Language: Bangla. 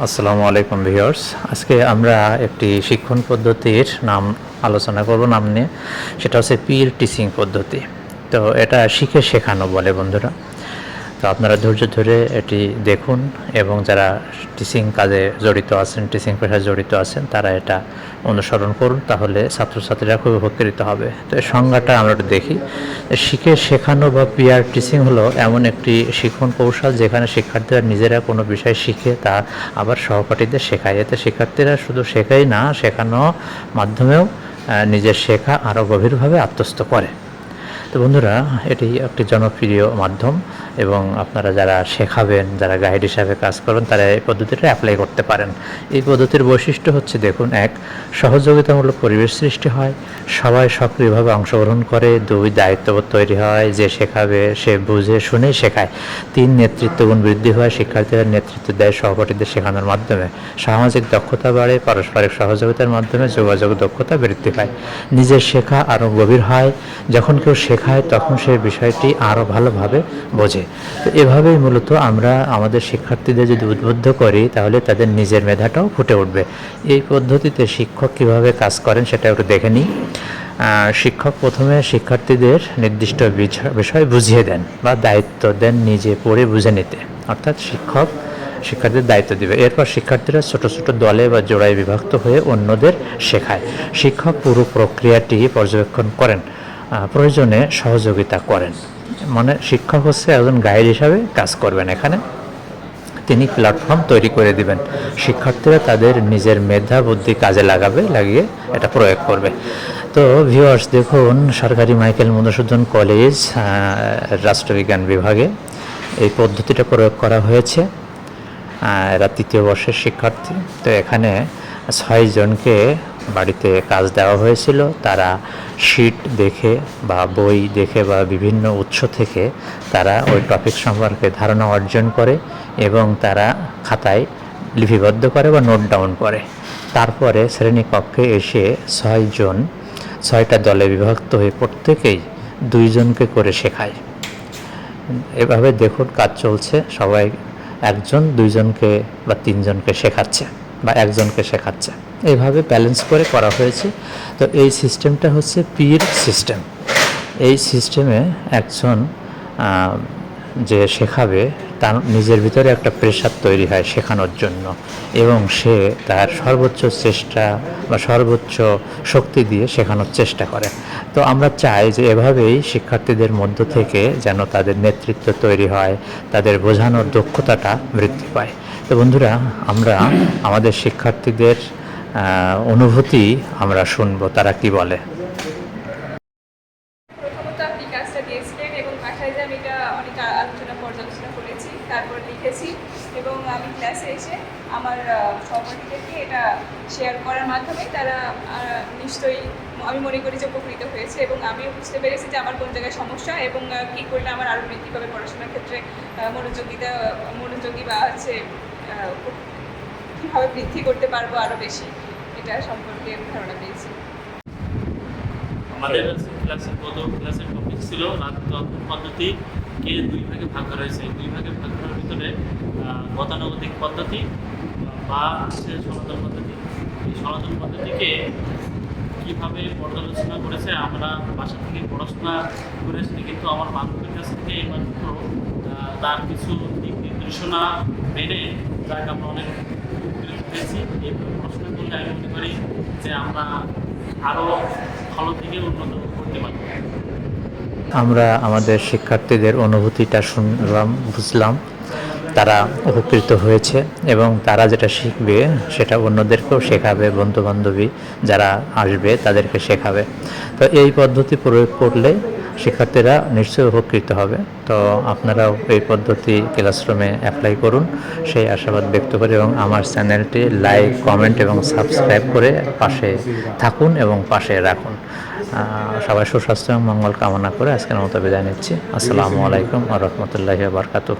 আসসালামু আলাইকুম ভিউয়ার্স। আজকে আমরা একটি শিক্ষণ পদ্ধতির নাম আলোচনা করব, নাম নিয়ে। সেটা হচ্ছে পির টিচিং পদ্ধতি। তো এটা শিখে শেখানো বলে বন্ধুরা। তো আপনারা ধৈর্য ধরে এটি দেখুন এবং যারা টিচিং কাজে জড়িত আছেন, টিচিং পেশায় জড়িত আছেন, তারা এটা অনুসরণ করুন, তাহলে ছাত্রছাত্রীরা খুব উপকৃত হবে। তো এই সংজ্ঞাটা আমরা একটু দেখি। শিখে শেখানো বা পিয়ার টিচিং হলো এমন একটি শিক্ষণ কৌশল যেখানে শিক্ষার্থীরা নিজেরা কোনো বিষয় শিখে তা আবার সহপাঠীদের শেখায়। এতে শিক্ষার্থীরা শুধু শেখাই না শেখানো মাধ্যমেও নিজের শেখা আরও গভীরভাবে আত্মস্থ করে। তো বন্ধুরা, এটি একটি জনপ্রিয় মাধ্যম এবং আপনারা যারা শেখাবেন, যারা গাইড হিসাবে কাজ করবেন তারা এই পদ্ধতিটা অ্যাপ্লাই করতে পারেন। এই পদ্ধতির বৈশিষ্ট্য হচ্ছে দেখুন, এক, সহযোগিতামূলক পরিবেশ সৃষ্টি হয়। সবাই সক্রিয়ভাবে অংশগ্রহণ করে, দুই, দায়িত্ববোধ তৈরি হয়, যে শেখাবে, সে বুঝে শুনেই শেখায়। তিন, নেতৃত্বগুণ বৃদ্ধি হয় শিক্ষার্থীরা নেতৃত্ব দেয় সহপাঠীদের শেখানোর মাধ্যমে। সামাজিক দক্ষতা বাড়ে, পারস্পরিক সহযোগিতার মাধ্যমে যোগাযোগ দক্ষতা বৃদ্ধি পায়। নিজের শেখা আরও গভীর হয়। যখন কেউ শেখায়, তখন সে বিষয়টি আরও ভালোভাবে বোঝে। তো এভাবেই মূলত আমরা আমাদের শিক্ষার্থীদের যদি উদ্বুদ্ধ করি, তাহলে তাদের নিজের মেধাটাও ফুটে উঠবে। এই পদ্ধতিতে শিক্ষক কীভাবে কাজ করেন সেটা একটু দেখে নিই। শিক্ষক প্রথমে শিক্ষার্থীদের নির্দিষ্ট বিষ- বিষয় বুঝিয়ে দেন বা দায়িত্ব দেন নিজে পড়ে বুঝে নিতে। অর্থাৎ শিক্ষক শিক্ষার্থীদের দায়িত্ব দিবে। এরপর শিক্ষার্থীরা ছোট ছোট দলে বা জোড়ায় বিভক্ত হয়ে অন্যদের শেখায়। শিক্ষক পুরো প্রক্রিয়াটি পর্যবেক্ষণ করেন। প্রয়োজনে সহযোগিতা করেন। মানে শিক্ষক হচ্ছে একজন গাইড হিসাবে কাজ করবেন এখানে। তিনি প্ল্যাটফর্ম তৈরি করে দিবেন। শিক্ষার্থীরা তাদের নিজের মেধা, বুদ্ধি কাজে লাগাবে, লাগিয়ে এটা প্রয়োগ করবে। তো ভিউয়ার্স দেখুন, সরকারি মাইকেল মধুসূদন কলেজ রাষ্ট্রবিজ্ঞান বিভাগে এই পদ্ধতিটা প্রয়োগ করা হয়েছে। এরা তৃতীয় বর্ষের শিক্ষার্থী। তো এখানে ছয় জনকে বাড়িতে কাজ দেওয়া হয়েছিল। তারা শিট দেখে বা বই দেখে বা বিভিন্ন উৎস থেকে তারা ওই টপিক সম্পর্কে ধারণা অর্জন করে এবং তারা খাতায় লিপিবদ্ধ করে বা নোট ডাউন করে। তারপরে শ্রেণীকক্ষে এসে ছয়জন ছয়টা দলে বিভক্ত হয়ে প্রত্যেকেই দুইজনকে করে শেখায়। এভাবে দেখুন কাজ চলছে। সবাই একজন, দুইজনকে বা তিনজনকে শেখাচ্ছে। বা একজনকে শেখাচ্ছে এইভাবে ব্যালেন্স করে করা হয়েছে। তো এই সিস্টেমটা হচ্ছে পির সিস্টেম এই সিস্টেমে একজন যে শেখাবে, তার নিজের ভিতরে একটা প্রেশার তৈরি হয় শেখানোর জন্য এবং সে তার সর্বোচ্চ চেষ্টা বা সর্বোচ্চ শক্তি দিয়ে শেখানোর চেষ্টা করে। তো আমরা চাই যে এভাবেই শিক্ষার্থীদের মধ্য থেকে যেন তাদের নেতৃত্ব তৈরি হয়, তাদের বোঝানোর দক্ষতাটা বৃদ্ধি পায়। তো বন্ধুরা, আমরা আমাদের শিক্ষার্থীদের অনুভূতি আমরা শুনব, তারা কি বলে? এবং আমি ক্লাসে এসে আমার সহপাঠীদেরকে এটা শেয়ার করার মাধ্যমে তারা নিশ্চয়ই আমি মনে করি যে উপকৃত হয়েছে এবং আমিও বুঝতে পেরেছি যে আমার কোন জায়গায় সমস্যা এবং কী করলে আমার আরও পাবে পড়াশোনার ক্ষেত্রে মনোযোগিতা মনোযোগী বা হচ্ছে কীভাবে বৃদ্ধি করতে পারব আরও বেশি এটা সম্পর্কে ধারণা পেয়েছি। আমাদের ক্লাসের গত ক্লাসের টপিক ছিল? রাজতন্ত্র পদ্ধতি? কে দুই ভাগে ভাগ করা হয়েছে দুই ভাগে ভাগ করার ভিতরে গতানুগতিক পদ্ধতি বা হচ্ছে সনাতন পদ্ধতি। এই সনাতন পদ্ধতিকে কীভাবে পর্যালোচনা করেছে? আমরা বাসা থেকে পড়াশোনা করে আসছি কিন্তু আমার বান্ধবীর কাছ থেকে এই মাত্র আহ, তার কিছু দিক নির্দেশনা মেনে আমরা অনেক এইভাবে করলে আমি মনে করি যে আমরা ভালো উন্নত করতে আমরা আমাদের শিক্ষার্থীদের অনুভূতিটা শুনলাম, বুঝলাম। তারা উপকৃত হয়েছে এবং তারা যেটা শিখবে সেটা অন্যদেরকেও শেখাবে বন্ধু বান্ধবী যারা আসবে তাদেরকে শেখাবে। তো এই পদ্ধতি প্রয়োগ করলে শিক্ষার্থীরা নিশ্চয়ই উপকৃত হবে। তো আপনারাও এই পদ্ধতি ক্লাসরুমে অ্যাপ্লাই করুন। সেই আশাবাদ ব্যক্ত করে এবং আমার চ্যানেলটি লাইক কমেন্ট এবং সাবস্ক্রাইব করে পাশে থাকুন এবং পাশে রাখুন। সবাই সুস্বাস্থ্য এবং মঙ্গল কামনা করে আজকের মতো বিদায় নিচ্ছি। আসসালামু আলাইকুম আ রহমতুল্লাহি বারকাতুহ।